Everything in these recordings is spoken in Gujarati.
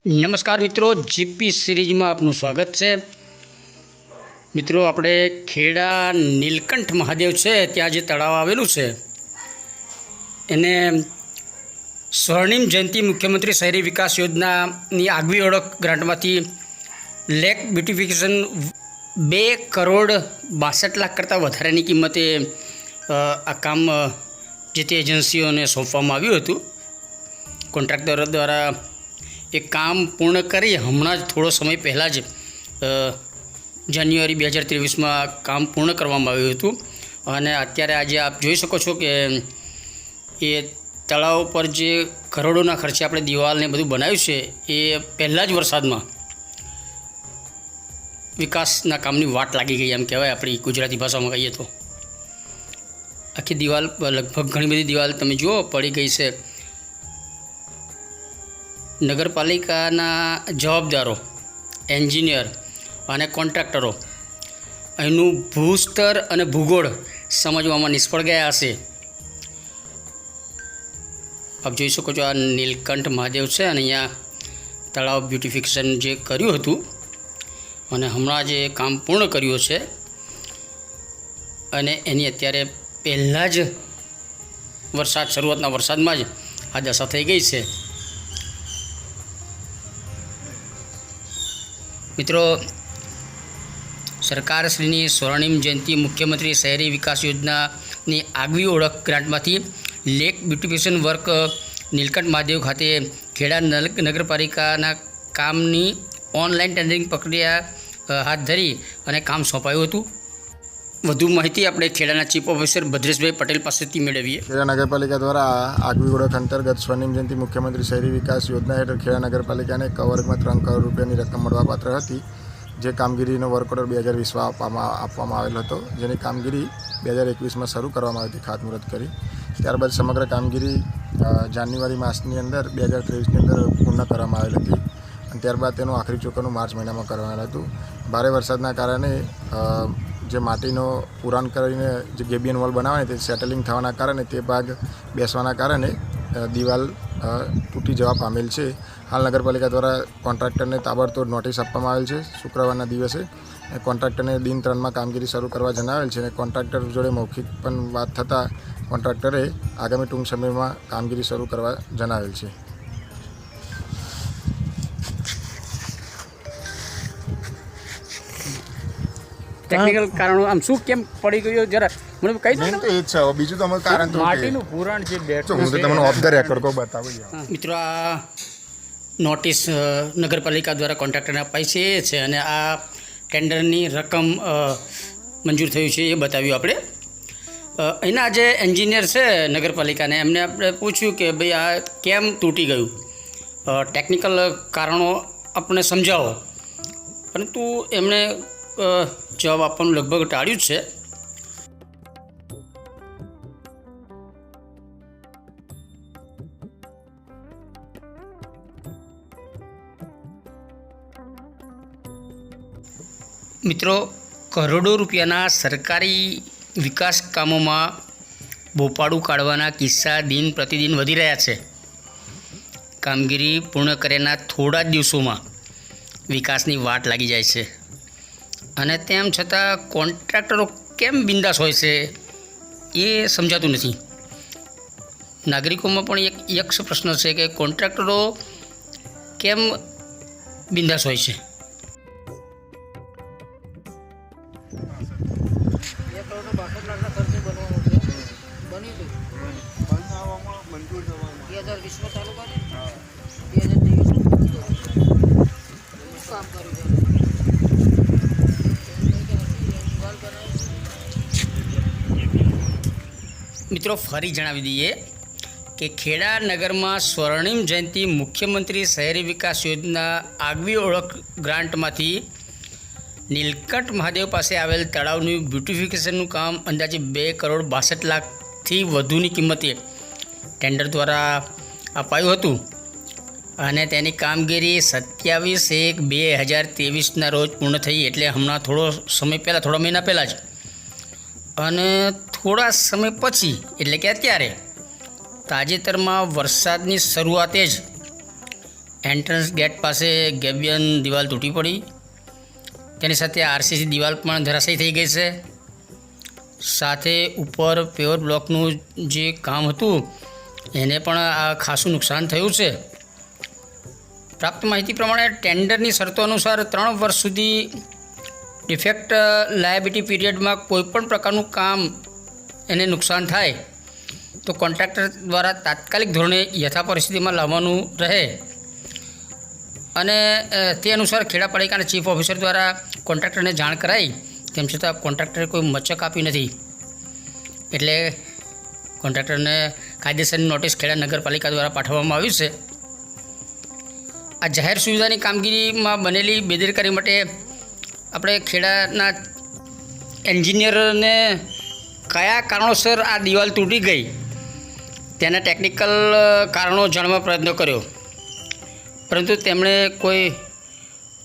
નમસ્કાર મિત્રો, જીપી સિરીઝમાં આપનું સ્વાગત છે. મિત્રો, આપણે ખેડા નીલકંઠ મહાદેવ છે, ત્યાં જે તળાવ આવેલું છે, એને સ્વર્ણિમ જયંતિ મુખ્યમંત્રી શહેરી વિકાસ યોજનાની આગવી ઓળખ ગ્રાન્ટમાંથી લેક બ્યુટિફિકેશન બે કરોડ બાસઠ લાખ કરતાં વધારેની કિંમતે આ કામ જે તે એજન્સીઓને સોંપવામાં આવ્યું હતું. કોન્ટ્રાક્ટર દ્વારા એ કામ પૂર્ણ કરી હમણાં જ થોડો સમય પહેલાં જ જાન્યુઆરી બે હજાર ત્રેવીસમાં કામ પૂર્ણ કરવામાં આવ્યું હતું. અને અત્યારે આજે આપ જોઈ શકો છો કે એ તળાવ પર જે કરોડોના ખર્ચે આપણે દિવાલને બધું બનાવ્યું છે, એ પહેલાં જ વરસાદમાં વિકાસના કામની વાટ લાગી ગઈ એમ કહેવાય આપણી ગુજરાતી ભાષામાં કહીએ તો. આખી દિવાલ, લગભગ ઘણી બધી દિવાલ તમે જુઓ, પડી ગઈ છે. નગરપાલિકાના જવાબદારો, એન્જિનિયર અને કોન્ટ્રાક્ટરો, અહીંનું ભૂસ્તર અને ભૂગોળ સમજવામાં નિષ્ફળ ગયા હશે. આપ જોઈ શકો છો આ નીલકંઠ મહાદેવ છે અને અહીંયા તળાવ બ્યુટિફિકેશન જે કર્યું હતું અને હમણાં જે કામ પૂર્ણ કર્યું છે અને એની અત્યારે પહેલાં જ વરસાદ, શરૂઆતના વરસાદમાં જ આ દશા થઈ ગઈ છે. મિત્રો, સરકારશ્રીની સ્વર્ણિમ જયંતિ મુખ્યમંત્રી શહેરી વિકાસ યોજનાની આગવી ઓળખ ગ્રાન્ટમાંથી lake beautification work Nilkanth Mahadev ખાતે ખેડા નગરપાલિકાના કામની ઓનલાઈન ટેન્ડરિંગ પ્રક્રિયા હાથ ધરી અને કામ સોંપાયું હતું. વધુ માહિતી આપણે ખેડાના ચીફ ઓફિસર ભદ્રેશભાઈ પટેલ પાસેથી મેળવીએ. ખેડા નગરપાલિકા દ્વારા આગવી ઓળખ અંતર્ગત સ્વર્ણિમ જયંતિ મુખ્યમંત્રી શહેરી વિકાસ યોજના હેઠળ ખેડા નગરપાલિકાને કવર્ગમાં ત્રણ કરોડ રૂપિયાની રકમ મળવાપાત્ર હતી, જે કામગીરીનો વર્ક ઓર્ડર બે હજાર વીસમાં આપવામાં આપવામાં આવેલ હતો. જેની કામગીરી બે હજાર એકવીસમાં શરૂ કરવામાં આવી હતી, ખાતમુહૂર્ત કરી. ત્યારબાદ સમગ્ર કામગીરી જાન્યુઆરી માસની અંદર બે હજાર ત્રેવીસની અંદર પૂર્ણ કરવામાં આવેલ હતી અને ત્યારબાદ તેનું આખરી ચોકનું માર્ચ મહિનામાં કરવામાં આવેલ હતું. ભારે વરસાદના કારણે જે માટીનો પુરાણ કરીને જે ગેબિયન વોલ બનાવે તે સેટલિંગ થવાના કારણે તે ભાગ બેસવાના કારણે દિવાલ તૂટી જવા પામેલ છે. હાલ નગરપાલિકા દ્વારા કોન્ટ્રાક્ટરને તાબડતોડ નોટિસ આપવામાં આવેલ છે. શુક્રવારના દિવસે કોન્ટ્રાક્ટરને દિન ત્રણમાં કામગીરી શરૂ કરવા જણાવેલ છે અને કોન્ટ્રાક્ટર જોડે મૌખિક પણ વાત થતાં કોન્ટ્રાક્ટરે આગામી ટૂંક સમયમાં કામગીરી શરૂ કરવા જણાવેલ છે. ટેકનિકલ કારણો આમ શું કેમ પડી ગયું જરા મને કહી દો તો એ છે બીજું તો અમે કારણ તો માટીનું પુરાણ જે બેઠો હું તમને ઓફ ધ રેકોર્ડ કો બતાવું મિત્રો આ નોટિસ નગરપાલિકા દ્વારા કોન્ટ્રાક્ટરને અપાઈ છે એ છે અને આ ટેન્ડરની રકમ મંજૂર થયું છે એ બતાવ્યું આપણે. અહીંના જે એન્જિનિયર છે નગરપાલિકાને એમને આપણે પૂછ્યું કે ભાઈ આ કેમ તૂટી ગયું? ટેકનિકલ કારણો આપણે સમજાવો. પરંતુ એમણે જવાબ આપવાનું લગભગ ટાળ્યું છે. મિત્રો, કરોડો રૂપિયાના સરકારી વિકાસ કામોમાં બોપાડું કાઢવાના કિસ્સા દિન પ્રતિદિન વધી રહ્યા છે. કામગીરી પૂર્ણ કર્યાના થોડા જ દિવસોમાં વિકાસની વાટ લાગી જાય છે. અને તેમ છતાં કોન્ટ્રાક્ટરો કેમ બિંદાસ હોય છે એ સમજાતું નથી. નાગરિકોમાં પણ એક યક્ષ પ્રશ્ન છે કે કોન્ટ્રાક્ટરો કેમ બિંદાસ હોય છે? કામ કર્યું છે દિવાલ બનાવી મિત્રો, ફરી જણાવી દઈએ કે ખેડા નગરમાં સ્વર્ણિમ જયંતિ મુખ્યમંત્રી શહેરી વિકાસ યોજના આગવી ઓળખ ગ્રાન્ટમાંથી નીલકંઠ મહાદેવ પાસે આવેલ તળાવનું બ્યુટિફિકેશનનું કામ અંદાજે બે કરોડ બાસઠ લાખથી વધુની કિંમતે ટેન્ડર દ્વારા અપાયું હતું અને તેની કામગીરી સત્યાવીસ એક બે હજાર ત્રેવીસના રોજ પૂર્ણ થઈ એટલે હમણાં થોડો સમય પહેલાં, થોડા મહિના પહેલાં જ અને થોડા સમય પછી, એટલે કે અત્યારે, તાજેતરમાં વરસાદની શરૂઆતે જ એન્ટ્રન્સ ગેટ પાસે ગેબિયન દિવાલ તૂટી પડી. તેની સાથે આરસીસી દિવાલ પણ ધરાશયી થઈ ગઈ છે. સાથે ઉપર પ્યોર બ્લોકનું જે કામ હતું, એને પણ આ ખાસું નુકસાન થયું છે. પ્રાપ્ત માહિતી પ્રમાણે ટેન્ડરની શરતો અનુસાર ત્રણ વર્ષ સુધી ડિફેક્ટ લાયબિલિટી પીરિયડમાં કોઈપણ પ્રકારનું કામ એને નુકસાન થાય, તો કોન્ટ્રાક્ટર દ્વારા તાત્કાલિક ધોરણે યથા પરિસ્થિતિમાં લાવવાનું રહે. અને તે અનુસાર ખેડા પાલિકાના ચીફ ઓફિસર દ્વારા કોન્ટ્રાક્ટરને જાણ કરાઈ. તેમ છતાં કોન્ટ્રાક્ટરે કોઈ મચક આપી નથી. એટલે કોન્ટ્રાક્ટરને કાયદેસરની નોટિસ ખેડા નગરપાલિકા દ્વારા પાઠવવામાં આવ્યું છે. આ જાહેર સુવિધાની કામગીરીમાં બનેલી બેદરકારી માટે આપણે ખેડાના એન્જિનિયરને કયા કારણોસર આ દિવાલ તૂટી ગઈ? તેના ટેકનિકલ કારણો જાણવા પ્રયત્ન કર્યો. પરંતુ તેમણે કોઈ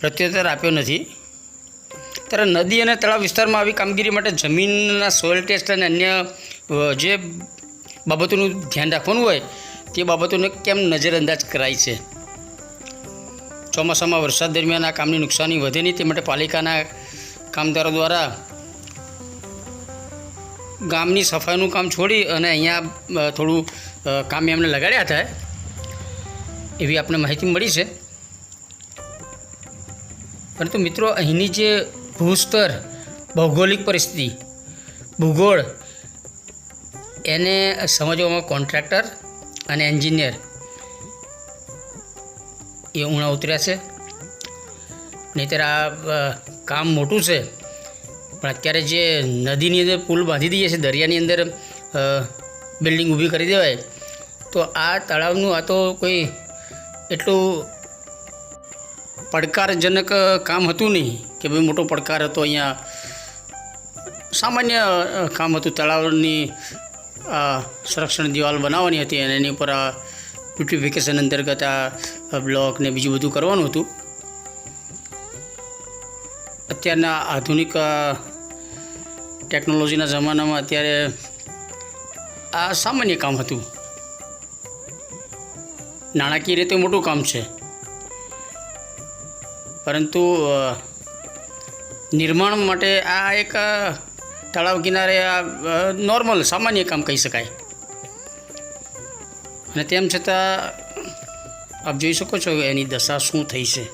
પ્રત્યુત્તર આપ્યો નથી. ત્યારે નદી અને તળાવ વિસ્તારમાં આવી કામગીરી માટે જમીનના સોઇલ ટેસ્ટ અને અન્ય જે બાબતોનું ધ્યાન રાખવાનું હોય, તે બાબતોને કેમ નજરઅંદાજ કરાય છે? ચોમાસામાં વરસાદ દરમિયાન આ કામની નુકસાની વધે નહીં, તે માટે પાલિકાના કામદારો દ્વારા ગામની સફાઈનું કામ છોડી અને અહીંયા થોડું કામ એમને લગાડ્યા હતા એવી આપણે માહિતી મળી છે. પરંતુ મિત્રો, અહીંની જે ભૂસ્તર, ભૌગોલિક પરિસ્થિતિ, ભૂગોળ, એને સમજવામાં કોન્ટ્રાક્ટર અને એન્જિનિયર એ ઉણા ઉતર્યા છે. નહીંતર આ કામ મોટું છે. પણ અત્યારે જે નદીની અંદર પુલ બાંધી દઈએ છે દરિયાની અંદર બિલ્ડિંગ ઊભી કરી દેવાય, તો આ તળાવનું આ તો કોઈ એટલું પડકારજનક કામ હતું નહીં કે ભાઈ મોટો પડકાર હતો અહીંયા. સામાન્ય કામ હતું તળાવની સંરક્ષણ દિવાલ બનાવવાની હતી અને એની ઉપર આ બ્યુટિફિકેશન અંતર્ગત આ બ્લોક ને બીજું બધું કરવાનું હતું. અત્યારના આધુનિક ટેકનોલોજીના જમાનામાં અત્યારે આ સામાન્ય કામ હતું. નાણાકીય રીતે મોટું કામ છે. પરંતુ નિર્માણ માટે આ એક તળાવ કિનારે આ નોર્મલ સામાન્ય કામ કહી શકાય. અને તેમ છતાં, આપ જોઈ શકો છો એની દશા શું થઈ છે.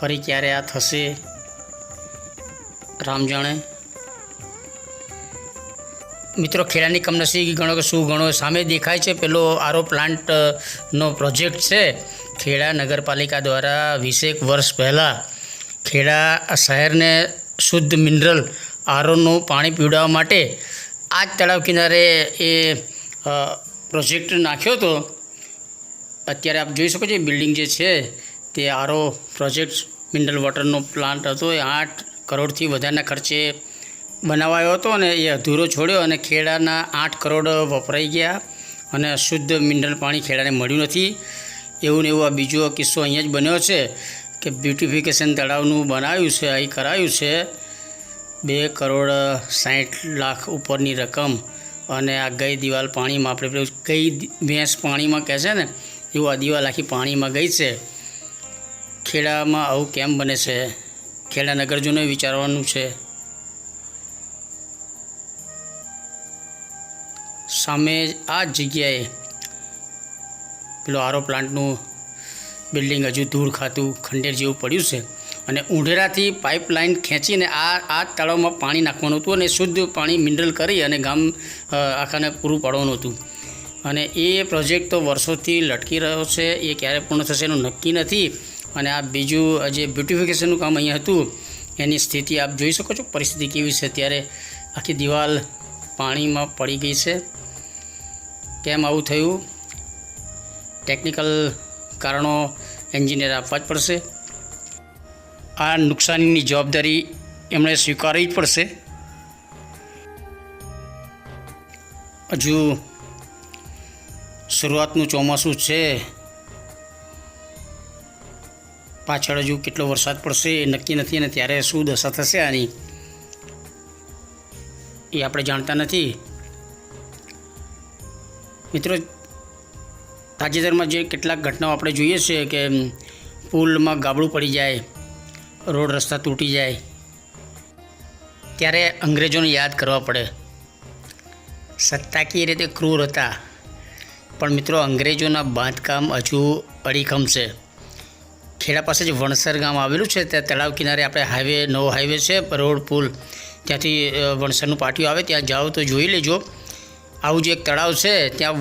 ફરી ક્યારે આ થશે, રામ જાણે. મિત્રો, ખેડાની કમનસીબ ગણો કે શું ગણો, સામે દેખાય છે પેલો આરો પ્લાન્ટ નો પ્રોજેક્ટ છે. ખેડા નગરપાલિકા દ્વારા વીસેક વર્ષ પહેલાં ખેડા શહેરને શુદ્ધ મિનરલ આરોનું પાણી પીવડાવવા માટે આ જ તળાવ કિનારે એ પ્રોજેક્ટ નાખ્યો હતો. અત્યારે આપ જોઈ શકો છો બિલ્ડિંગ જે છે, તે આરો પ્રોજેક્ટ મિનરલ વોટરનો પ્લાન્ટ હતો. એ આઠ કરોડથી વધારના ખર્ચે બનાવાયો હતો અને એ અધૂરો છોડ્યો અને ખેડાના આઠ કરોડ વપરાઈ ગયા અને શુદ્ધ મિનરલ પાણી ખેડાને મળ્યું નથી. એવું ને એવું આ બીજો કિસ્સો અહીંયા જ બન્યો છે કે બ્યુટિફિકેશન તળાવનું બનાવ્યું છે, અહીં કરાયું છે. બે કરોડ સાઠ લાખ ઉપરની રકમ અને આ ગઈ દિવાલ પાણીમાં આપણે પેલું કઈ ભેંસ પાણીમાં કહે છે ને, એવું આ દિવાલ આખી પાણીમાં ગઈ છે. ખેડામાં આવું કેમ બને છે? ખેડા નગરજનોએ વિચારવાનું છે. સામે આ જગ્યાએ પેલો આરો પ્લાન્ટનું બિલ્ડિંગ હજુ ધૂળ ખાતું ખંડેર જેવું પડ્યું છે. અને ઊંઢેરાથી પાઇપલાઇન ખેંચીને આ આ તળાવમાં પાણી નાખવાનું હતું અને શુદ્ધ પાણી મિનરલ કરી અને ગામ આખાને પૂરું પાડવાનું હતું. અને એ પ્રોજેક્ટ તો વર્ષોથી લટકી રહ્યો છે, એ ક્યારે પૂર્ણ થશે એનું નક્કી નથી. અને આ બીજું જે બ્યુટિફિકેશનનું કામ અહીંયા હતું, એની સ્થિતિ આપ જોઈ શકો છો, પરિસ્થિતિ કેવી છે ત્યારે આખી દિવાલ પાણીમાં પડી ગઈ છે. કેમ આવું થયું? ટેકનિકલ કારણો એન્જિનિયર આપવા જ પડશે. આ નુકસાનીની જવાબદારી એમણે સ્વીકારવી જ પડશે. હજુ શરૂઆતનું ચોમાસું છે. પાછળ હજુ કેટલો વરસાદ પડશે એ નક્કી નથી અને ત્યારે શું દશા થશે આની એ આપણે જાણતા નથી. મિત્રો, તાજેતરમાં જે કેટલાક ઘટનાઓ આપણે જોઈએ છીએ કે પુલમાં ગાબડું પડી જાય રોડ રસ્તા તૂટી જાય, ત્યારે અંગ્રેજોને યાદ કરવા પડે. સત્તાકીય રીતે ક્રૂર હતા, પણ મિત્રો અંગ્રેજોના બાંધકામ હજુ અડીખમ છે. ખેડા પાસે જે વણસર ગામ આવેલું છે, ત્યાં તળાવ કિનારે આપણે હાઈવે નવો હાઈવે છે રોડ પુલ ત્યાંથી વણસરનું પાટિયું આવે, ત્યાં જાઓ તો જોઈ લેજો. આવું જે એક તળાવ છે, ત્યાં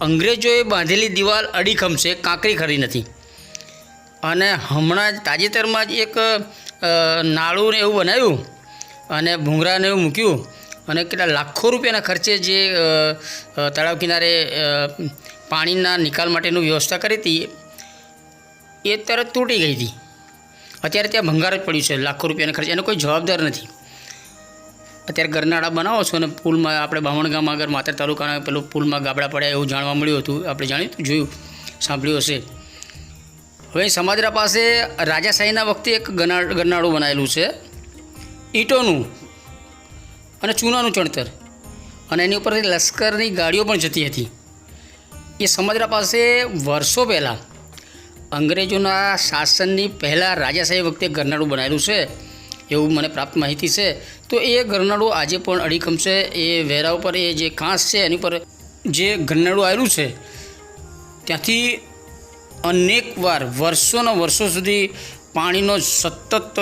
અંગ્રેજોએ બાંધેલી દિવાલ અડીખમ છે, કાંકરી ખરી નથી. અને હમણાં જ તાજેતરમાં જ એક નાળું ને એવું બનાવ્યું અને ભૂંગરાને એવું મૂક્યું અને કેટલા લાખો રૂપિયાના ખર્ચે જે તળાવ કિનારે પાણીના નિકાલ માટેનું વ્યવસ્થા કરી હતી, એ તરત તૂટી ગઈ હતી. અત્યારે ત્યાં ભંગાર જ પડ્યું છે લાખો રૂપિયાના ખર્ચે એનો કોઈ જવાબદાર નથી. અત્યારે ગરનાળા બનાવો છો અને પુલમાં આપણે બામણ ગામમાં આગળ માત્ર તાલુકાના પેલું પુલમાં ગાબડા પડ્યા એવું જાણવા મળ્યું હતું. આપણે જાણ્યું જોયું. સાંભળ્યું હશે. હવે સમાજરા પાસે રાજાશાહીના વખતે એક ગના, ગરનાળું બનાવેલું છે. ઈંટોનું અને ચૂનાનું ચણતર. અને એની ઉપર લશ્કરની ગાડીઓ પણ જતી હતી. એ સમાજરા પાસે વર્ષો પહેલાં અંગ્રેજોના શાસનની પહેલાં રાજાશાહી વખતે ગરનાળું બનાવેલું છે. એવું મને પ્રાપ્ત માહિતી છે. તો એ ગરનાળું આજે પણ અડીખમ છે. એ વેરા ઉપર એ જે કાંસ છે, એની પર જે ગરનાળું આવેલું છે, ત્યાંથી અનેક વાર વર્ષોના વર્ષો સુધી પાણીનો સતત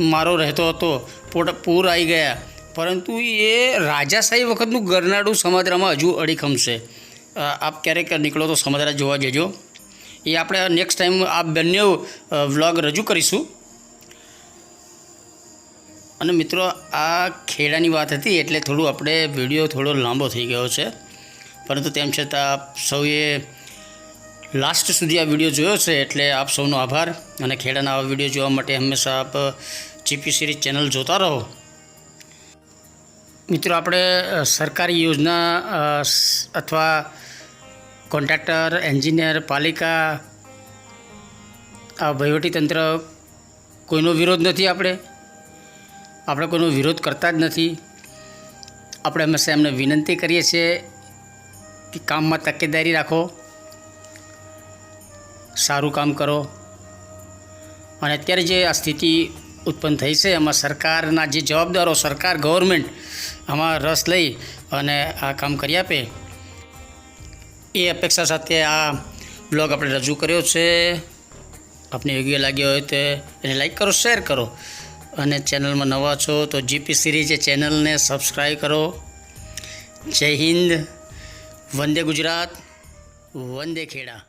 મારો રહેતો હતો. પૂર આવી ગયા. પરંતુ એ રાજાશાહી વખતનું ગરનાળું સમાદરામાં હજુ અડીખમ છે. આપ ક્યારેક નીકળો તો સમાદરા જોવા જજો. એ આપણે નેક્સ્ટ ટાઈમ આ બંને વ્લોગ રજૂ કરીશું. અને મિત્રો, આ ખેડાની વાત હતી એટલે થોડું આપણે વીડિયો થોડો લાંબો થઈ ગયો છે. પરંતુ તેમ છતાં આપ સૌએ લાસ્ટ સુધી આ વીડિયો જોયો છે એટલે આપ સૌનો આભાર અને ખેડાના આવા વીડિયો જોવા માટે હંમેશા આપ જીપી સિરીઝ ચેનલ જોતા રહો. મિત્રો, આપણે સરકારી યોજના અથવા કોન્ટ્રાક્ટર, એન્જિનિયર, પાલિકા, આ વહીવટીતંત્ર કોઈનો વિરોધ નથી આપણે. આપણે કોઈનો વિરોધ કરતા જ નથી. આપણે હંમેશા એમને વિનંતી કરીએ છીએ કે કામમાં તકેદારી રાખો. સારું કામ કરો. અને અત્યારે જે આ સ્થિતિ ઉત્પન્ન થઈ છે, એમાં સરકારના જે જવાબદારો, સરકાર ગવર્મેન્ટ આમાં રસ લઈ અને આ કામ કરી આપે. એ અપેક્ષા સાથે આ બ્લોગ આપણે રજૂ કર્યો છે. આપને યોગ્ય લાગ્યો હોય તો એને લાઈક કરો, શેર કરો. અને ચેનલમાં નવા છો તો જીપી સિરીઝ ચેનલને સબસ્ક્રાઈબ કરો. જય હિન્દ, વંદે ગુજરાત, વંદે ખેડા.